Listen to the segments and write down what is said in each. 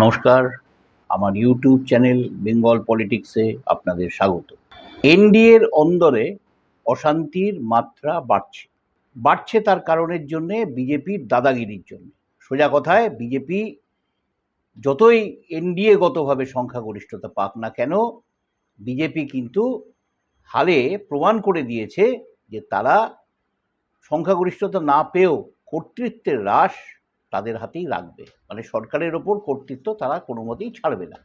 নমস্কার। আমার YouTube channel Bengal পলিটিক্সে আপনাদের স্বাগত। এনডিএর অন্দরে অশান্তির মাত্রা বাড়ছে। বাড়ছে তার কারণের জন্যে বিজেপির দাদাগিরির জন্য। সোজা কথায়, বিজেপি যতই এনডিএগতভাবে সংখ্যাগরিষ্ঠতা পাক না কেন, বিজেপি কিন্তু হালে প্রমাণ করে দিয়েছে যে তারা সংখ্যাগরিষ্ঠতা না পেয়েও কর্তৃত্বের হ্রাস তাদের হাতেই রাখবে। মানে সরকারের ওপর কর্তৃত্ব তারা কোনো মতেই ছাড়বে না।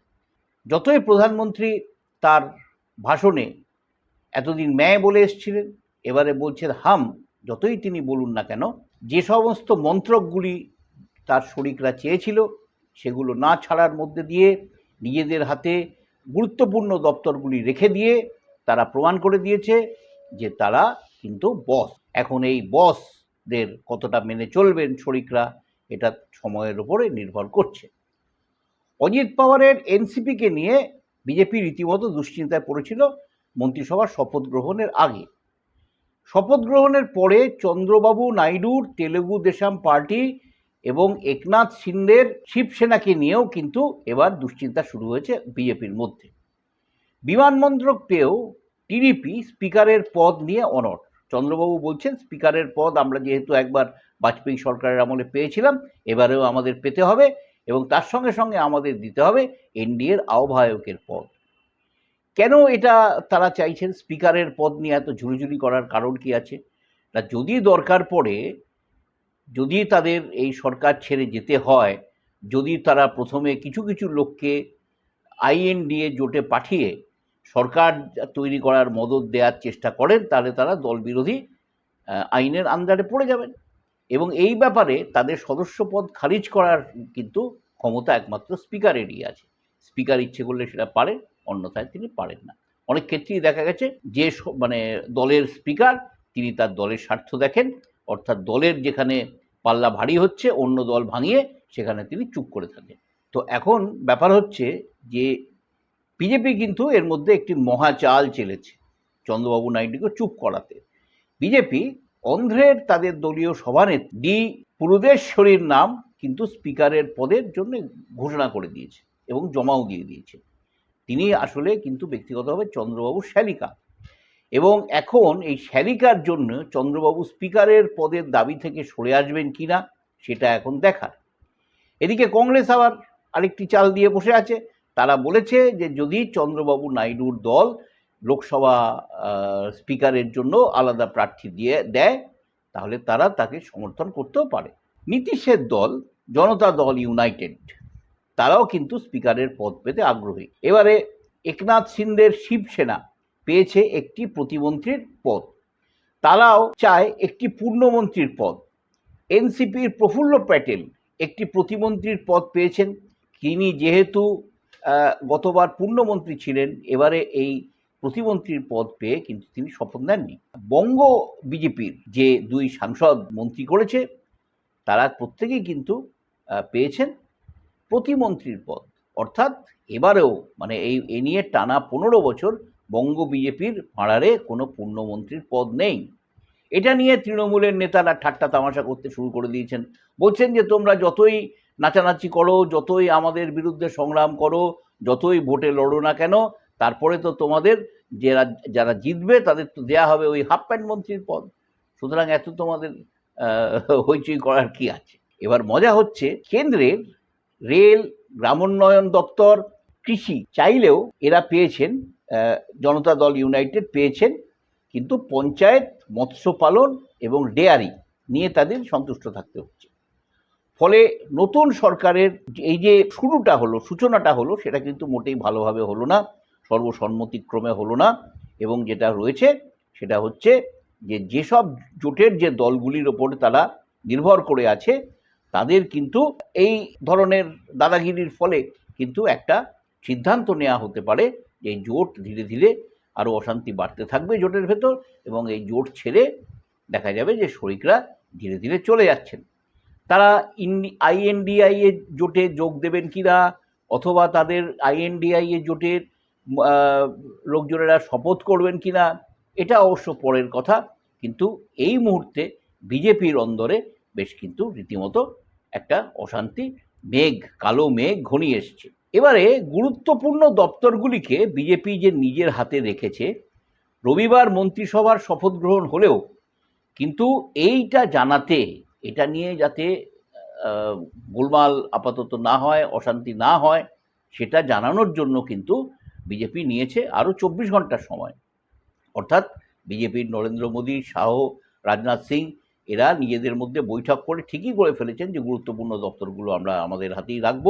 যতই প্রধানমন্ত্রী তার ভাষণে এতদিন ম্যায় বলে এসছিলেন, এবারে বলছেন, হাম, যতই তিনি বলুন না কেন, যে সমস্ত মন্ত্রকগুলি তার শরিকরা চেয়েছিল, সেগুলো না ছাড়ার মধ্যে দিয়ে নিজেদের হাতে গুরুত্বপূর্ণ দপ্তরগুলি রেখে দিয়ে তারা প্রমাণ করে দিয়েছে যে তারা কিন্তু বস। এখন এই বসদের কতটা মেনে চলবেন শরিকরা এটা সময়ের উপরে নির্ভর করছে। অজিত পাওয়ারের এনসিপিকে নিয়ে বিজেপি রীতিমতো দুশ্চিন্তায় পড়েছিল মন্ত্রিসভার শপথ গ্রহণের আগে। শপথ গ্রহণের পরে চন্দ্রবাবু নাইডুর তেলেগু দেশাম পার্টি এবং একনাথ সিন্ডের শিবসেনাকে নিয়েও কিন্তু এবার দুশ্চিন্তা শুরু হয়েছে বিজেপির মধ্যে। বিমানমন্ত্রক পেয়েও টিডিপি স্পিকারের পদ নিয়ে অনড়। চন্দ্রবাবু বলছেন, স্পিকারের পদ আমরা যেহেতু একবার বাজপেয়ী সরকারের আমলে পেয়েছিলাম, এবারেও আমাদের পেতে হবে এবং তার সঙ্গে সঙ্গে আমাদের দিতে হবে এনডিএর আহ্বায়কের পদ। কেন এটা তারা চাইছেন স্পিকারের পদ নিয়ে এত ঝুলিঝুলি করার কারণ কি আছে? না, যদি দরকার পড়ে, যদি তাদের এই সরকার ছেড়ে যেতে হয়, যদি তারা প্রথমে কিছু কিছু লোককে আইএনডিএ জোটে পাঠিয়ে সরকার তৈরি করার মদত দেওয়ার চেষ্টা করেন, তাহলে তারা দল বিরোধী আইনের আন্ডারে পড়ে যাবেন। এবং এই ব্যাপারে তাদের সদস্য পদ খারিজ করার কিন্তু ক্ষমতা একমাত্র স্পিকারেরই আছে। স্পিকার ইচ্ছে করলে সেটা পারেন, অন্যথায় তিনি পারেন না। অনেক ক্ষেত্রেই দেখা গেছে যে মানে দলের স্পিকার, তিনি তার দলের স্বার্থ দেখেন, অর্থাৎ দলের যেখানে পাল্লা ভারী হচ্ছে, অন্য দল ভাঙিয়ে সেখানে তিনি চুপ করে থাকেন। তো এখন ব্যাপার হচ্ছে যে বিজেপি কিন্তু এর মধ্যে একটি মহা চাল চেলেছে। চন্দ্রবাবু নাইডুকে চুপ করাতে। বিজেপি অন্ধ্রের তাদের দলীয় সভানেত্রী ডি পুরুদেশ্বরীর নাম কিন্তু স্পিকারের পদের জন্য ঘোষণা করে দিয়েছে এবং জমাও দিয়ে দিয়েছে। তিনি আসলে কিন্তু ব্যক্তিগতভাবে চন্দ্রবাবু শ্যালিকা এবং এখন এই শ্যালিকার জন্য চন্দ্রবাবু স্পিকারের পদের দাবি থেকে সরে আসবেন কিনা, সেটা এখন দেখার। এদিকে কংগ্রেস আবার আরেকটি চাল দিয়ে বসে আছে। তারা বলেছে যে যদি চন্দ্রবাবু নাইডুর দল লোকসভা স্পিকারের জন্য আলাদা প্রার্থী দিয়ে দেয়, তাহলে তারা তাকে সমর্থন করতেও পারে। নীতিশের দল, জনতা দল ইউনাইটেড, তারাও কিন্তু স্পিকারের পদ পেতে আগ্রহী। এবারে একনাথ সিন্ডের শিবসেনা পেয়েছে একটি প্রতিমন্ত্রীর পদ। তারাও চায় একটি পূর্ণমন্ত্রীর পদ। এনসিপির প্রফুল্ল প্যাটেল একটি প্রতিমন্ত্রীর পদ পেয়েছেন। তিনি যেহেতু গতবার পূর্ণমন্ত্রী ছিলেন, এবারে এই প্রতিমন্ত্রীর পদ পেয়ে কিন্তু তিনি শপথ নেননি। বঙ্গ বিজেপির যে দুই সাংসদ মন্ত্রী করেছে, তারা প্রত্যেকেই কিন্তু পেয়েছেন প্রতিমন্ত্রীর পদ। অর্থাৎ এবারেও মানে এই, এ নিয়ে টানা পনেরো বছর বঙ্গ বিজেপির ভাড়ারে কোনো পূর্ণমন্ত্রীর পদ নেই। এটা নিয়ে তৃণমূলের নেতারা ঠাট্টা তামাশা করতে শুরু করে দিয়েছেন। বলছেন যে তোমরা যতই নাচানাচি করো, যতই আমাদের বিরুদ্ধে সংগ্রাম করো, যতই ভোটে লড়ো না কেন, তারপরে তো তোমাদের যারা যারা জিতবে তাদের তো দেয়া হবে ওই হাফ প্যান্ট মন্ত্রীর পদ। সুতরাং এত তোমাদের হইচই করার কি আছে? এবার মজা হচ্ছে কেন্দ্রের রেল, গ্রামোন্নয়ন দপ্তর, কৃষি চাইলেও এরা পেয়েছেন জনতা দল ইউনাইটেড পেয়েছেন, কিন্তু পঞ্চায়েত, মৎস্য পালন এবং ডেয়ারি নিয়ে তাদের সন্তুষ্ট থাকতে হচ্ছে। ফলে নতুন সরকারের এই যে শুরুটা হলো, সূচনাটা হলো, সেটা কিন্তু মোটেই ভালোভাবে হলো না, সর্বসম্মতিক্রমে হলো না এবং যেটা রয়েছে সেটা হচ্ছে যে যেসব জোটের যে দলগুলির ওপর তারা নির্ভর করে আছে, তাদের কিন্তু এই ধরনের দাদাগিরির ফলে কিন্তু একটা সিদ্ধান্ত নেওয়া হতে পারে যে জোট ধীরে ধীরে আরও অশান্তি বাড়তে থাকবে জোটের ভেতর এবং এই জোট ছেড়ে দেখা যাবে যে শরিকরা ধীরে ধীরে চলে যাচ্ছেন। তারা আইএনডিআই এর জোটে যোগ দেবেন কিনা? অথবা তাদের আইএনডিআই এর জোটের লোকজনেরা শপথ করবেন কিনা? এটা অবশ্য পরের কথা। কিন্তু এই মুহূর্তে বিজেপির অন্দরে বেশ কিন্তু রীতিমতো একটা অশান্তি, মেঘ, কালো মেঘ ঘনিয়ে এসছে। এবারে গুরুত্বপূর্ণ দপ্তরগুলিকে বিজেপি যে নিজের হাতে রেখেছে, রবিবার মন্ত্রিসভার শপথ গ্রহণ হলেও কিন্তু এইটা জানাতে এটা নিয়ে যাতে গোলমাল আপাতত না হয়, অশান্তি না হয়, সেটা জানানোর জন্য কিন্তু বিজেপি নিয়েছে আরও চব্বিশ ঘণ্টার সময়। অর্থাৎ বিজেপির নরেন্দ্র মোদী, শাহ, রাজনাথ সিং, এরা নিজেদের মধ্যে বৈঠক করে ঠিকই করে ফেলেছেন যে গুরুত্বপূর্ণ দপ্তরগুলো আমরা আমাদের হাতেই রাখব।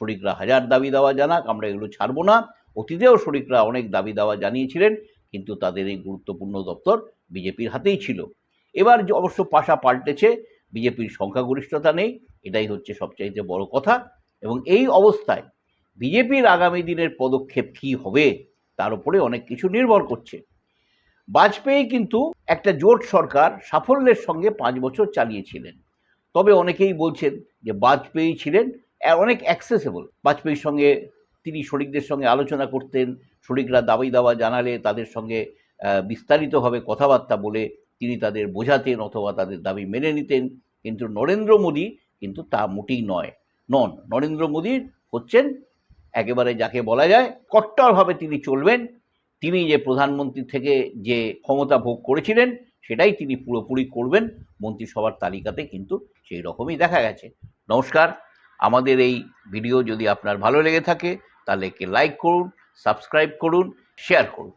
শরিকরা হাজার দাবি দাওয়া জানাক, আমরা এগুলো ছাড়বো না। অতীতেও শরিকরা অনেক দাবি দাওয়া জানিয়েছিলেন, কিন্তু তাদের এই গুরুত্বপূর্ণ দপ্তর বিজেপির হাতেই ছিল। এবার অবশ্য পাশা পাল্টেছে বিজেপির সংখ্যাগরিষ্ঠতা নেই, এটাই হচ্ছে সবচাইতে বড় কথা। এবং এই অবস্থায় বিজেপির আগামী দিনের পদক্ষেপ কী হবে, তার উপরে অনেক কিছু নির্ভর করছে। বাজপেয়ী কিন্তু একটা জোট সরকার সাফল্যের সঙ্গে পাঁচ বছর চালিয়েছিলেন। তবে অনেকেই বলছেন যে বাজপেয়ী ছিলেন অনেক অ্যাক্সেসেবল বাজপেয়ীর সঙ্গে তিনি শরিকদের সঙ্গে আলোচনা করতেন, শরিকরা দাবি দাওয়া জানালে তাদের সঙ্গে বিস্তারিতভাবে কথাবার্তা বলে তিনি তাদের বোঝাতেন অথবা তাদের দাবি মেনে নিতেন। কিন্তু নরেন্দ্র মোদী কিন্তু তা মোটেই নয়। নন, নরেন্দ্র মোদী হচ্ছেন একেবারে যাকে বলা যায় কট্টরভাবে তিনি চলবেন। তিনি যে প্রধানমন্ত্রী থেকে যে ক্ষমতা ভোগ করেছিলেন, সেটাই তিনি পুরোপুরি করবেন। মন্ত্রিসভার তালিকাতে কিন্তু সেই রকমই দেখা গেছে। নমস্কার। আমাদের এই ভিডিও যদি আপনার ভালো লেগে থাকে, তাহলে লাইক করুন সাবস্ক্রাইব করুন শেয়ার করুন।